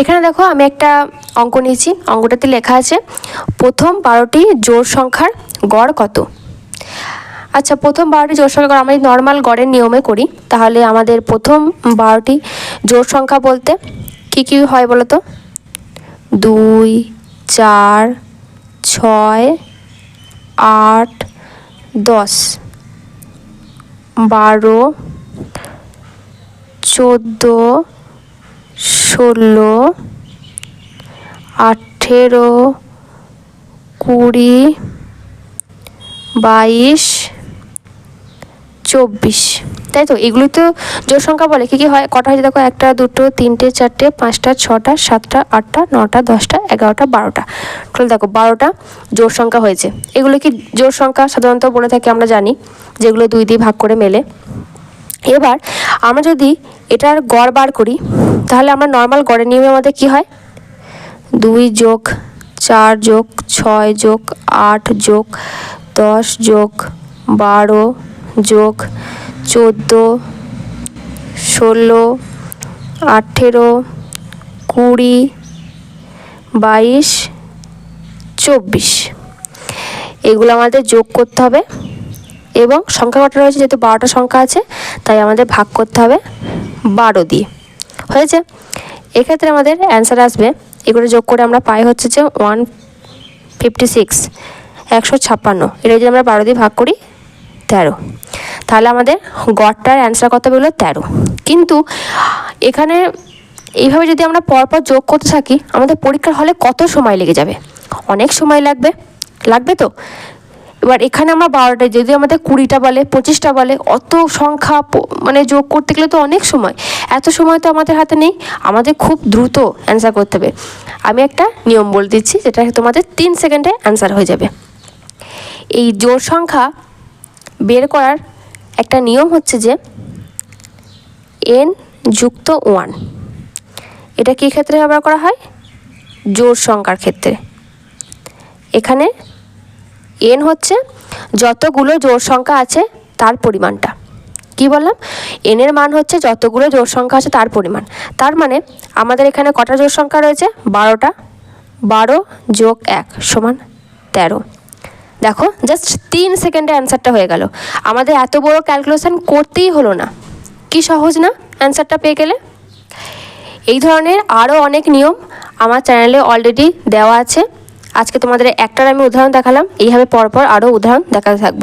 এখানে দেখো আমি একটা অঙ্ক নিয়েছি। অঙ্কটাতে লেখা আছে, প্রথম বারোটি জোড় সংখ্যার গড় কত? আচ্ছা প্রথম বারোটি জোড় সংখ্যা আমরা নর্মাল গড়ের নিয়মে করি, তাহলে আমাদের প্রথম বারোটি জোড় সংখ্যা বলতে কি কি হয় বলো তো? দুই, চার, ছয়, আট, দশ। বারো, চোদ্দ ষোলো, আঠেরো, কুড়ি, বাইশ, চব্বিশ। তাই তো? এগুলি তো জোর সংখ্যা বলে। কী কী হয়? কটা হয়েছে দেখো? একটা, দুটো, তিনটে, চারটে, পাঁচটা, ছটা, সাতটা, আটটা, নটা, দশটা, এগারোটা, বারোটা। টোটাল দেখো, বারোটা জোর সংখ্যা হয়েছে। এগুলো কি জোর সংখ্যা? সাধারণত বলে থাকি, আমরা জানি। যেগুলো দুই দিয়ে ভাগ করে মেলে। এবার আমরা যদি এটার গড় বার করি তাহলে আমরা নর্মাল গড়ের নিয়মে আমাদের কি হয়? দুই যোগ চার যোগ ছয় যোগ আট যোগ দশ যোগ বারো যোগ চোদ্দ, ষোলো, আঠেরো, কুড়ি, বাইশ, চব্বিশ। এগুলো আমাদের যোগ করতে হবে এবং সংখ্যা কটা রয়েছে? যেহেতু বারোটা সংখ্যা আছে, তাই আমাদের ভাগ করতে হবে বারো দিয়ে। হয়েছে। এক্ষেত্রে আমাদের অ্যান্সার আসবে। এগুলো যোগ করে আমরা পাই হচ্ছে যে ওয়ান ফিফটি সিক্স একশো ছাপ্পান্ন। এটা যদি আমরা বারো দিয়ে ভাগ করি, তেরো। তাহলে আমাদের গড়টার অ্যান্সার কত বেরোলো তেরো। কিন্তু এখানে এইভাবে যদি আমরা পরপর যোগ করতে থাকি, আমাদের পরীক্ষার হলে কত সময় লেগে যাবে? অনেক সময় লাগবে। লাগবে তো? এবার এখানে আমরা বারোটা যদি আমাদের কুড়িটা বলে, পঁচিশটা বলে, অত সংখ্যা মানে যোগ করতে গেলে তো অনেক সময়। এত সময় তো আমাদের হাতে নেই, আমাদের খুব দ্রুত অ্যান্সার করতে হবে। আমি একটা নিয়ম বলে দিচ্ছি, যেটা তোমাদের তিন সেকেন্ডে অ্যান্সার হয়ে যাবে। এই জোর সংখ্যা বের করার একটা নিয়ম হচ্ছে যে এন যুক্ত ওয়ান এটা কী ক্ষেত্রে ব্যবহার করা হয়? জোর সংখ্যার ক্ষেত্রে। এখানে এন হচ্ছে যতগুলো জোর সংখ্যা আছে তার পরিমাণটা। কি বললাম? এনের মান হচ্ছে যতগুলো জোড় সংখ্যা আছে তার পরিমাণ। তার মানে আমাদের এখানে কটা জোর সংখ্যা রয়েছে? বারোটা। বারো যোগ এক সমান তেরো। দেখো জাস্ট তিন সেকেন্ডে অ্যান্সারটা হয়ে গেল। আমাদের এত বড় ক্যালকুলেশন করতেই হলো না। কি সহজ না অ্যান্সারটা পেয়ে গেলে? এই ধরনের আরও অনেক নিয়ম আমার চ্যানেলে অলরেডি দেওয়া আছে। আজকে তোমাদের একটার আমি উদাহরণ দেখালাম। এইভাবে পরপর আরও উদাহরণ দেখাতে থাকব।